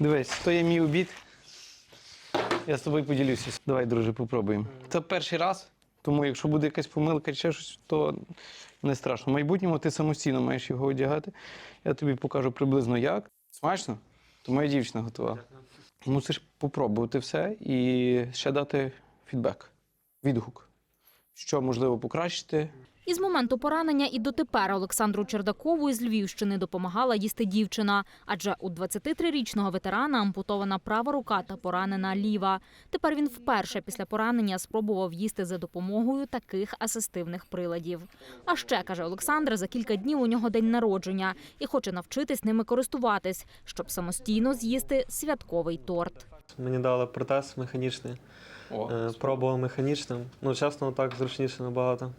Дивись, то є мій обід. Я з тобою поділюся. Давай, друже, попробуємо. Це перший раз, тому якщо буде якась помилка чи щось, то не страшно. В майбутньому ти самостійно маєш його одягати. Я тобі покажу приблизно як. Смачно? То моя дівчина готувала. Мусиш попробувати все і ще дати фідбек, відгук. Що можливо покращити, Із моменту поранення і дотепер Олександру Чердакову із Львівщини допомагала їсти дівчина. Адже у 23-річного ветерана ампутована права рука та поранена ліва. Тепер він вперше після поранення спробував їсти за допомогою таких асистивних приладів. А ще каже Олександр, за кілька днів у нього день народження і хоче навчитись ними користуватись, щоб самостійно з'їсти святковий торт. Мені дали протез механічний. Е, Пробував механічним. Ну, чесно, так зручніше набагато.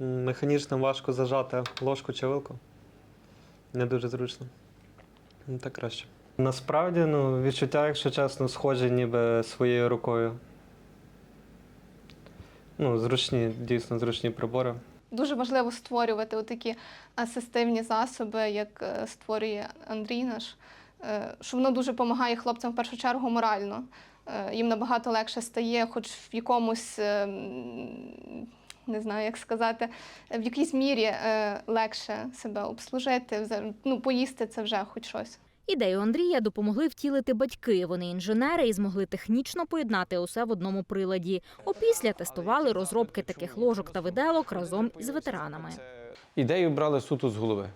М, Механічним важко зажати ложку чи вилку. Не дуже зручно. Ну, Так краще. Насправді, ну, відчуття, якщо чесно, схожі ніби своєю рукою. Ну, зручні, дійсно зручні прибори. Дуже важливо створювати такі асистивні засоби, як е, створює Андрій наш, е, що воно дуже допомагає хлопцям в першу чергу морально. Е, Їм набагато легше стає, хоч в якомусь, е, м, не знаю, як сказати, в якійсь мірі е, легше себе обслужити, ну, поїсти це вже хоч щось. Ідею Андрія допомогли втілити батьки. Вони інженери і змогли технічно поєднати усе в одному приладі. Опісля тестували розробки таких ложок та виделок разом із ветеранами. Ідею брали суто з голови.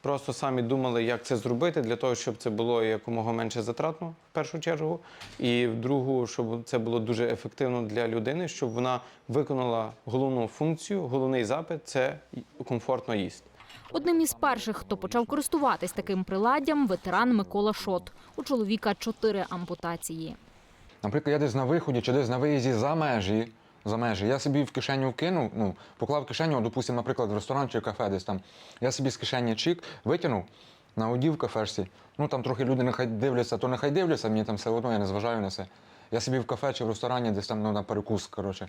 Просто самі думали, як це зробити, для того, щоб це було якомога менше затратно, в першу чергу, і в другу, щоб це було дуже ефективно для людини, щоб вона виконала головну функцію, головний запит це комфортно їсти. Одним із перших, хто почав користуватись таким приладдям, ветеран Микола Шот. У чоловіка чотири ампутації. Наприклад, я десь на виході чи десь на виїзді за межі. За межі. Я собі в кишеню кинув, ну, поклав кишеню, допустимо, наприклад, в ресторан чи кафе десь там. Я собі з кишені чик витягнув, наодів в кафешці. Ну там трохи люди нехай дивляться, то нехай дивляться, мені там все одно, я не зважаю на це. Я собі в кафе чи в ресторані десь там ну, на перекус, коротше.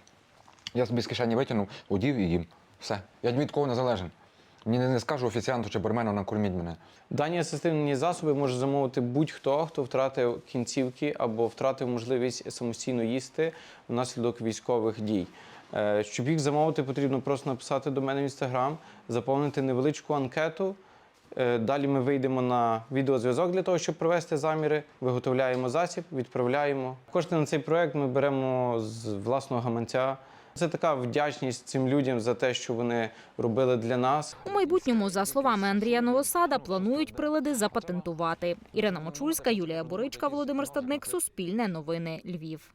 Я собі з кишені витягнув, одів і їм. Все. Я від кого не залежен. Не, не скажу офіціанту чи бармену накорміть мене. Дані асистивні засоби може замовити будь-хто, хто втратив кінцівки або втратив можливість самостійно їсти внаслідок військових дій. Е, Щоб їх замовити, потрібно просто написати до мене в інстаграм, заповнити невеличку анкету. Е, Далі ми вийдемо на відеозв'язок для того, щоб провести заміри, виготовляємо засіб, відправляємо. Кошти на цей проект ми беремо з власного гаманця. Це така вдячність цим людям за те, що вони робили для нас. У майбутньому, за словами Андрія Новосада, планують прилади запатентувати. Ірина Мочульська, Юлія Боричка, Володимир Стадник, Суспільне новини, Львів.